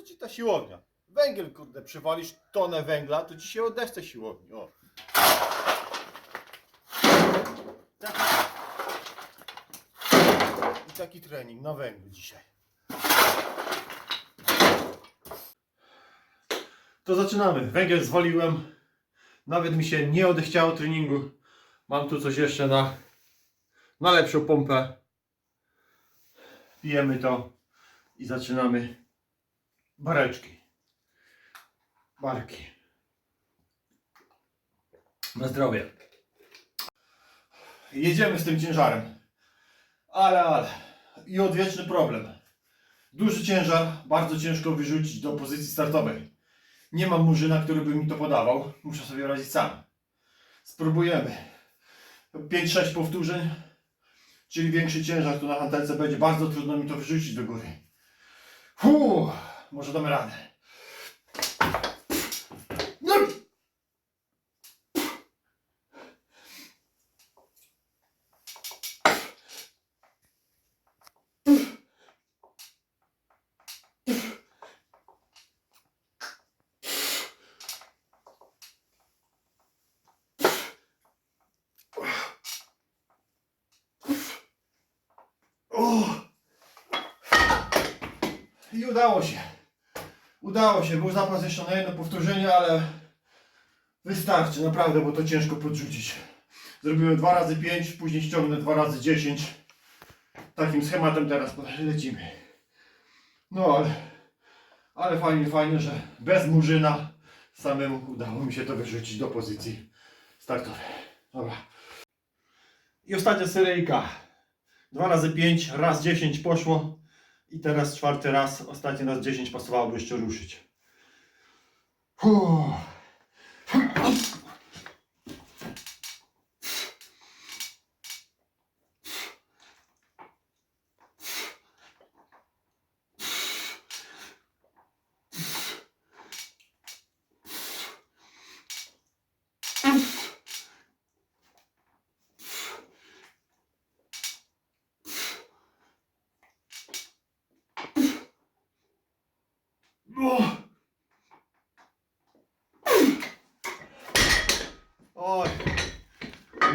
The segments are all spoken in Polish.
co ci ta siłownia? Węgiel, kurde, przywalisz tonę węgla, to ci się odechce siłowni. O. I taki trening na węglu dzisiaj. To zaczynamy. Węgiel zwaliłem. Nawet mi się nie odechciało treningu. Mam tu coś jeszcze na, na lepszą pompę. Pijemy to i zaczynamy bareczki. Barki. Na zdrowie. Jedziemy z tym ciężarem. Ale, ale. I odwieczny problem. Duży ciężar, bardzo ciężko wyrzucić do pozycji startowej. Nie mam murzyna, który by mi to podawał. Muszę sobie radzić sam. Spróbujemy. 5-6 powtórzeń, czyli większy ciężar tu na hantelce będzie. Bardzo trudno mi to wyrzucić do góry. Fuu, może damy radę. I udało się. Udało się. Był zapas jeszcze na jedno powtórzenie, ale wystarczy naprawdę, bo to ciężko podrzucić. Zrobiłem 2 razy 5, później ściągnę 2 razy 10. Takim schematem teraz lecimy. No ale, ale fajnie, fajnie, że bez murzyna samemu udało mi się to wyrzucić do pozycji startowej. Dobra. I ostatnia seryjka. 2 razy 5, raz 10 poszło. I teraz czwarty raz, ostatni raz 10 pasowałoby jeszcze ruszyć. Fuh. Oj,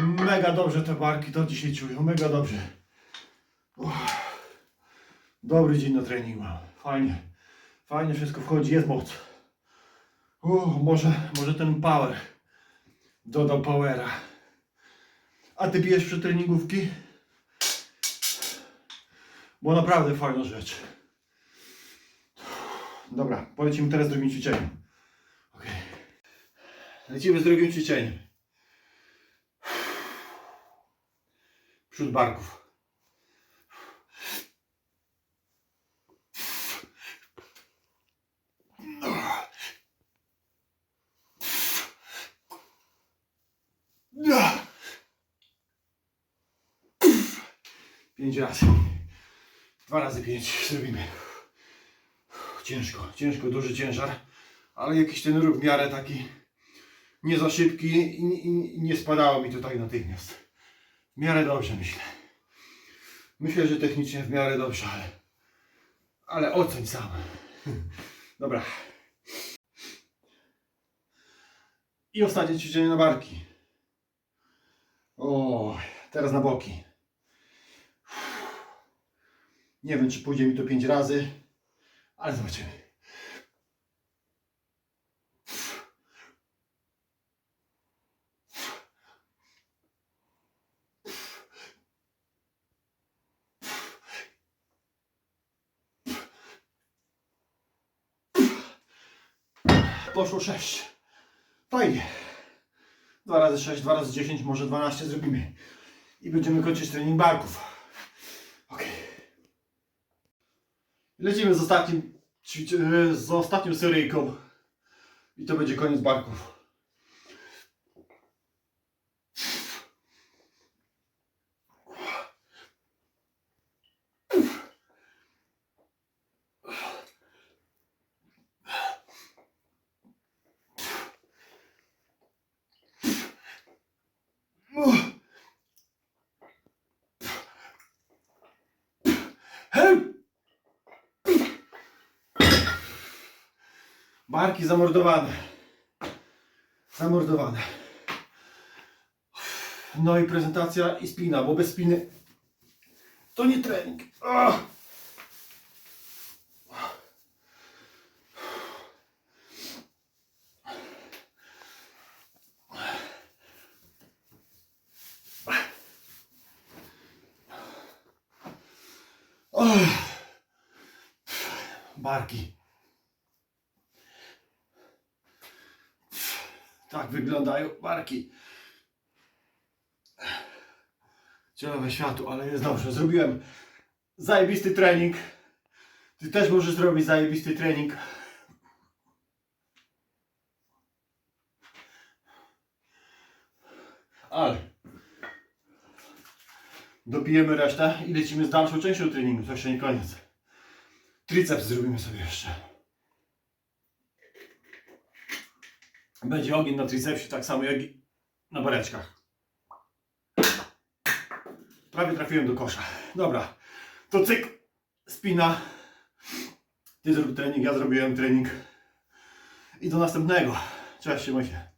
mega dobrze te barki to dzisiaj czują, mega dobrze. Dobry dzień na trening mam, fajnie, fajnie wszystko wchodzi, jest moc. Uff, może, może ten power dodał powera. A ty pijesz przy treningówki? Bo naprawdę fajna rzecz. Dobra, polecimy teraz z drugim ćwiczeniem. Okay. Lecimy z drugim ćwiczeniem. Przód barków. Pięć razy. Dwa razy pięć zrobimy. Ciężko, ciężko, duży ciężar, ale jakiś ten ruch w miarę taki nie za szybki i, i, nie spadało mi tutaj natychmiast. W miarę dobrze myślę. Myślę, że technicznie w miarę dobrze, ale, ale oceń sam. Dobra. I ostatnie ćwiczenie na barki. O, teraz na boki. Nie wiem, czy pójdzie mi to 5 razy. Ale zobaczymy. Poszło 6. Fajnie. 2 razy 6, 2 razy 10, może 12 zrobimy. I będziemy kończyć trening barków. Lecimy z ostatnim, e, z ostatnią seryjką. I to będzie koniec barków. Ugh. Barki zamordowane. Zamordowane. No i prezentacja i spina, bo bez spiny to nie trening. Ach. Barki. Tak wyglądają barki. Cielowe światło, ale jest dobrze. Zrobiłem zajebisty trening. Ty też możesz zrobić zajebisty trening. Ale dopijemy resztę i lecimy z dalszą częścią treningu. To jeszcze nie koniec. Triceps zrobimy sobie jeszcze. Będzie ogień na tricepsie, tak samo jak na bareczkach. Prawie trafiłem do kosza. Dobra, to cyk, spina. Ty zrób trening, ja zrobiłem trening. I do następnego. Cześć, się.